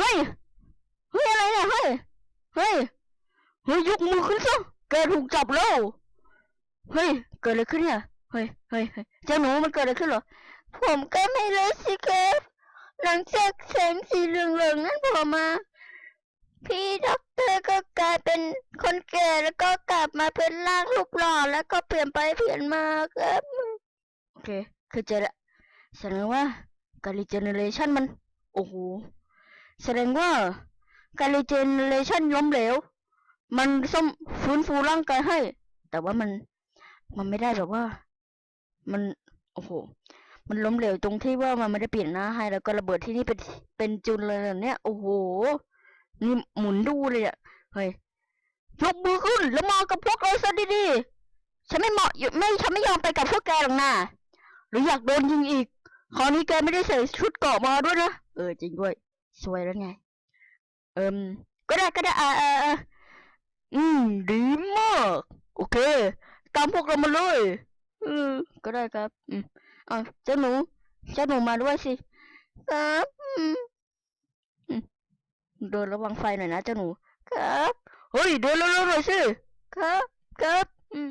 เฮ้ย เฮ้ยอะไรเนี่ย เฮ้ย เฮ้ย เฮ้ยยกมือขึ้นซะแกถูกจับแล้ว เฮ้ย เกิดอะไรขึ้นเนี่ย เฮ้ย เฮ้ยเจ้าหนูมันเกิดอะไรขึ้นหรอ ผมก็ไม่รู้สิครับหลังจากแสงสีเหลืองๆนั้นผมมา พี่ด็อกเตอร์ก็กลายเป็นคนแก่แล้วก็กลับมาเป็นร่างลูกหล่อแล้วก็เปลี่ยนไปเปลี่ยนมาครับ โอเคคือเจอละแสดงว่าการรีเจเนเรชันมัน โอ้โห แสดงว่าการรีเจนเรชันล้มเหลว มันซ่อมฟื้นฟูร่างกายให้ แต่ว่ามันมันไม่ได้แบบว่า มันโอ้โห มันล้มเหลวตรงที่ว่ามันไม่ได้เปลี่ยนหน้าให้ แล้วก็ระเบิดที่นี่เป็นเป็นจุนเลยแบบเนี้ย โอ้โห นี่หมุนดูเลยอะเฮ้ยยกมือขึ้นแล้วมากับพวกเราซะดีๆ ฉันไม่เหมาะอยู่ไม่ฉันไม่ยอมไปกับพวกแกหรอกนะหรืออยากโดนยิงอีก คราวนี้แกไม่ได้ใส่ชุดเกาะมาด้วยนะ เออจริงด้วย สวยแล้วไง เอิมก็ได้ก็ได้อ่าอืมดีมาก โอเค ตามพวกเรามาเลยเออก็ได้ครับ อืมอ่าเจ้าหนูเจ้าหนูมาด้วยสิครับอืมอืมเดินระวังไฟหน่อยนะเจ้าหนู ครับ เฮ้ยเดินเร็วๆหน่อยสิ ครับ ครับ อืม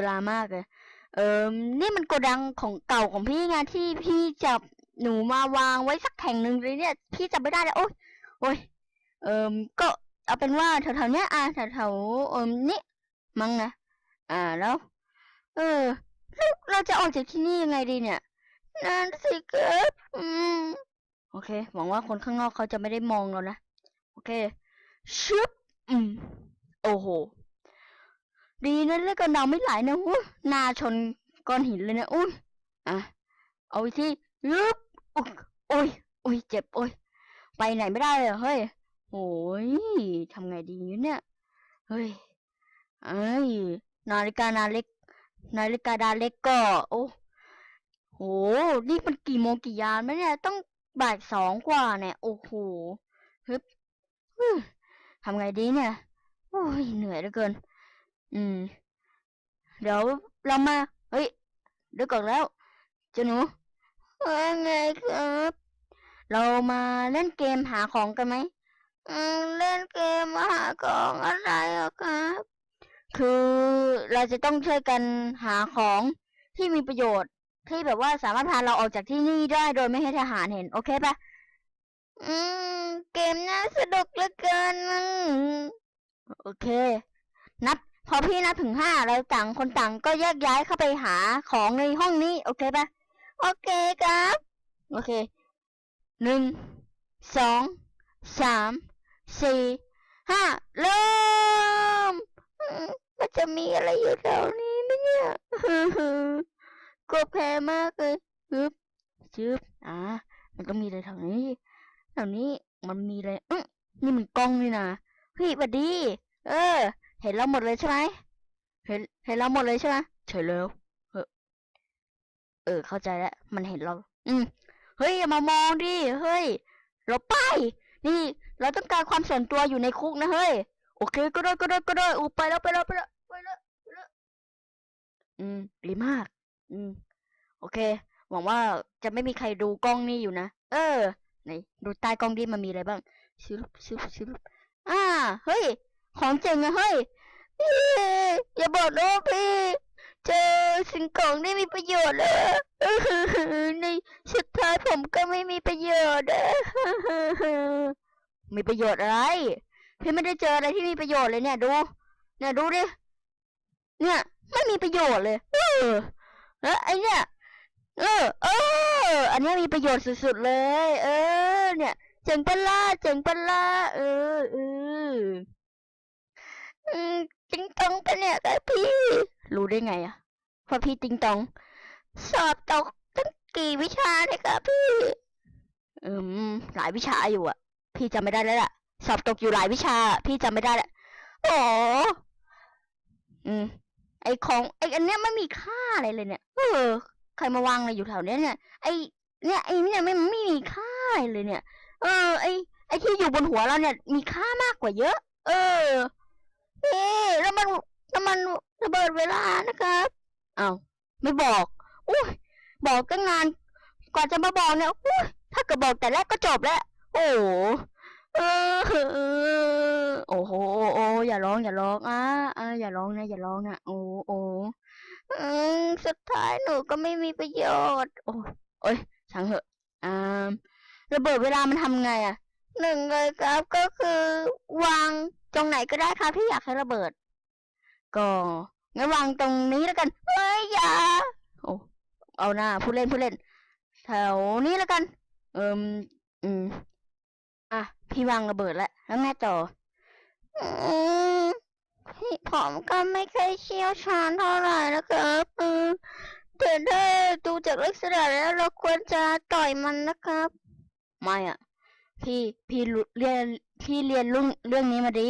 เวลามากเลย เอ่มนี่มันโกดังของเก่าของพี่ไงที่พี่จับหนูมาวางไว้สักแห่งหนึ่งเลยเนี่ย พี่จำไม่ได้แล้วโอ๊ยโอ๊ยเอ่มก็เอาเป็นว่าแถวๆเนี้ยอะแถวๆเอ่มนี่มั้งนะอ่าแล้ว เออล้วเราจะออกจากที่นี่ยังไงดีเนี่ยนั่นสิครับอืมโอเค หวังว่าคนข้างนอกเขาจะไม่ได้มองเรานะ โอเคชึบอืม โอ้โห ดีนะเลือดกระเดาไม่ไหลนะหูหน้าชนก้อนหินเลยนะอุ้ยอะเอาอีกทียึบอุ๊ยโอ้ยโอ้ยเจ็บโอ้ยไปไหนไม่ได้เลยเฮ้ยโอ้ยทำไงดีเนี่ยเฮ้ยเอ้ยนาฬิกานาเล็กนาฬิกาดาเล็กก็โอ้โหนี่มันกี่โมงกี่ยามแล้วเนี่ยต้องบ่ายสองกว่าเนี่ยโอ้โหฮึบฮึทำไงดีเนี่ยโอ้ยเหนื่อยเหลือเกิน อืม เดี๋ยวเรามา เฮ้ยเดี๋ยวก่อนแล้วเจ้าหนูว่าไงครับ เรามาเล่นเกมหาของกันไหมอืมเล่นเกมหาของอะไรอะครับ คือเราจะต้องช่วยกันหาของที่มีประโยชน์ ที่แบบว่าสามารถพาเราออกจากที่นี่ได้โดยไม่ให้ทหารเห็น โอเคปะอืม เกมน่าสนุกเหลือเกิน โอเค นับ พอพี่นับถึงห้าเราต่างคนต่างก็แยกย้ายเข้าไปหาของในห้องนี้ โอเคปะโอเคครับ โอเคหนึ่งสองสามสี่ห้าเริ่มมันจะมีอะไรอยู่แถวนี้ไหมเนี่ยกลัวแพ้มากเลยฮึบชึบอ่ามันต้องมีอะไรแถวนี้แถวนี้มันมีอะไรอืนี่มันกล้องนี่นะเฮ้ยหวัดดีเออ เห็นเราหมดเลยใช่ไหมเห็นเห็นเราหมดเลยใช่ไหมเฉยแล้วเออเออ เข้าใจแล้ว มันเห็นเรา อืมเฮ้ยอย่ามามองดิเฮ้ยเราไป นี่ เราต้องการความส่วนตัวอยู่ในคุกนะเฮ้ยโอเค ก็ได้ก็ได้ก็ได้อูไปแล้วไปแล้วไปแล้วไปแล้วไปแล้วอืมดีมาก อืม โอเค หวังว่าจะไม่มีใครดูกล้องนี่อยู่นะเออไหนดูใต้กล้องดิมันมีอะไรบ้างชิบชิบชิบอ่า เฮ้ย ของเจ๋งอะเฮ้ยพี่อย่าบอกนะว่าพี่ เจอสิ่งของที่มีประโยชน์เลยในสุดท้ายผมก็ไม่มีประโยชน์อะมีประโยชน์อะไร พี่ไม่ได้เจออะไรที่มีประโยชน์เลยเนี่ยดู เนี่ยดูดิ เนี่ย ไม่มีประโยชน์เลย เออแล้วไอเนี่ยเออ เออ อันนี้มีประโยชน์สุดๆเลย เออ เนี่ย เจ๋งปะล่ะเจ๋งปะล่ะเออเออ อืมติงตองปะเนี่ยครับพี่ รู้ได้ไงอะว่าะพี่ติงตอง สอบตกตั้งกี่วิชาเลยครับพี่ อืม หลายวิชาอยู่อะพี่จำไม่ได้แล้วล่ะ สอบตกอยู่หลายวิชา พี่จำไม่ได้แล้วโอ้อืม ไอของไออันเนี้ยไม่มีค่าอะไรเลยเนี่ย เออ ใครมาวางอะไรอยู่แถวเนี้ยเนี่ย ไอเนี่ยไอเนี่ยไม่ไม่มีค่าอะไรเลยเนี่ย เออ ไอไอที่อยู่บนหัวเราเนี่ย มีค่ามากกว่าเยอะ เออ นี่แล้วมันแล้วมันระเบิดเวลานะครับเอ้าไม่บอกอุ้ยบอกตั้งนานกว่าจะมาบอกเนี่ยอุ้ยถ้าเกิดบอกแต่แรกก็จบแล้ว โอ้โหเออโอ้โหโอ้อย่าร้องอย่าร้องอะอะอย่าร้องนะอย่าร้องนะโอ้โอ้สุดท้ายหนูก็ไม่มีประโยชน์ โอ้โอ้ยช่างเหอะอ่าระเบิดเวลามันทำไงอะหนึ่งเลยครับก็คือวาง ตรงไหนก็ได้ครับที่อยากให้ระเบิด ก็งั้นวางตรงนี้แล้วกันเฮ้ยอย่าโอ้เอาหน้าผู้เล่นผู้เล่น แถวนี้แล้วกัน เอิมอืมอะพี่วางระเบิดแล้วแล้วไงต่ออืมพี่ผมก็ไม่เคยเชี่ยวชาญเท่าไหร่นะครับอืมแต่ถ้ดูจากลักษณะแล้วเราควรจะต่อยมันนะครับ ไม่อะ พี่พี่เรียน พี่เรียนเรื่องเรื่องนี้มาดี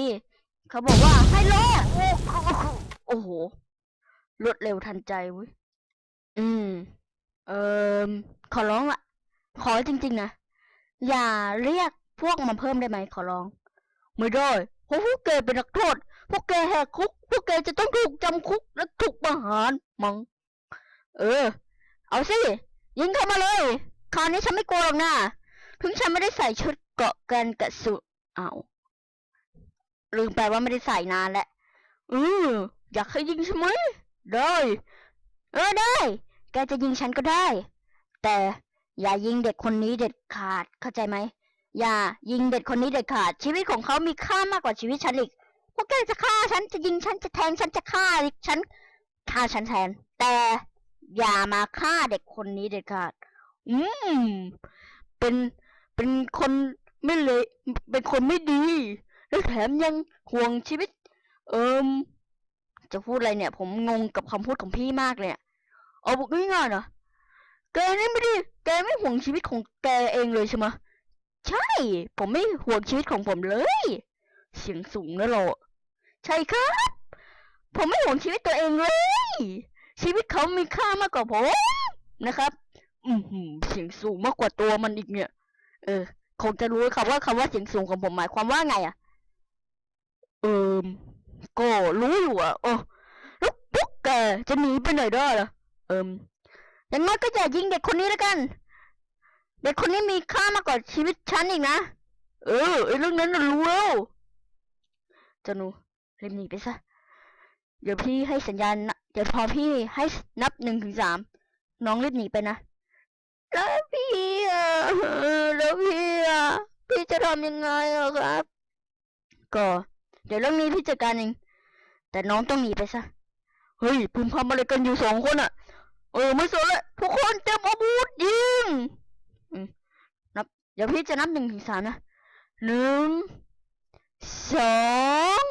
เขาบอกว่าให้รอโอ้โหรวดเร็วทันใจเว้ยอืม เอ่อขอร้องละขอจริง ๆ นะ อย่าเรียกพวกมาเพิ่มได้ไหมขอร้อง ไม่ได้เพราะพวกแกเป็นนักโทษ พวกแกแหกคุก พวกแกจะต้องถูกจำคุกและถูกประหารมัง เออ เอาสิ ยิงเข้ามาเลย คราวนี้ฉันไม่กลัวหรอกนะ ถึงฉันไม่ได้ใส่ชุดเกราะกันกระสุน เอา ลืมไปว่าไม่ได้ใส่นานแล้วอืออยากให้ยิงใช่ไหมได้ เออได้ แกจะยิงฉันก็ได้ แต่อย่ายิงเด็กคนนี้เด็ดขาดเข้าใจไหม อย่ายิงเด็กคนนี้เด็ดขาด ชีวิตของเขามีค่ามากกว่าชีวิตฉันอีกพวกแกจะฆ่าฉันจะยิงฉันจะแทงฉันจะฆ่าฉันฆ่าฉันแทน แต่อย่ามาฆ่าเด็กคนนี้เด็ดขาด อืมเป็นเป็นคน ไม่เลย เป็นคนไม่ดี แล้วแถมยังห่วงชีวิต เอิมจะพูดอะไรเนี่ย ผมงงกับคำพูดของพี่มากเลยเอาบอกง่ายๆนะแกนี่ไม่ด้แกไม่ห่วงชีวิตของแกเองเลยใช่ไหมใช่ ผมไม่ห่วงชีวิตของผมเลย เสียงสูงนะเราใช่ครับ ผมไม่ห่วงชีวิตตัวเองเลย ชีวิตเขามีค่ามากกว่าผมนะครับ อือหือเสียงสูงมากกว่าตัวมันอีกเนี่ย เออ คงจะรู้ครับว่าคำว่าเสียงสูงของผมหมายความว่าไงอะเอิมก็รู้อยู่อะโอ้แล้วพวกแกจะหนีไปไหนได้ล่ะเอิมอย่างน้อยก็อย่ายิงเด็กคนนี้แล้วกัน เด็กคนนี้มีค่ามากกว่าชีวิตฉันอีกนะ เออไอ้เรื่องนั้นรู้แล้วเจ้าหนูรีบหนีไปซะ เดี๋ยวพี่ให้สัญญาณนะเดี๋ยวพอพี่ให้นับหนึ่งถึงสามน้องรีบหนีไปนะแล้วพี่อะแล้วพี่ พี่จะทำยังไงอะครับ ก็ เดี๋ยวเรื่องนี้พี่จัดการเองแต่น้องต้องหนีไปซะเฮ้ยพึมพำอะไรกันอยู่สองคนอะเออไม่สนเลยทุกคนเตรียมอาวุธยิงนับเดี๋ยวพี่จะนับหนึ่งถึงสามนะหนึ่งสอง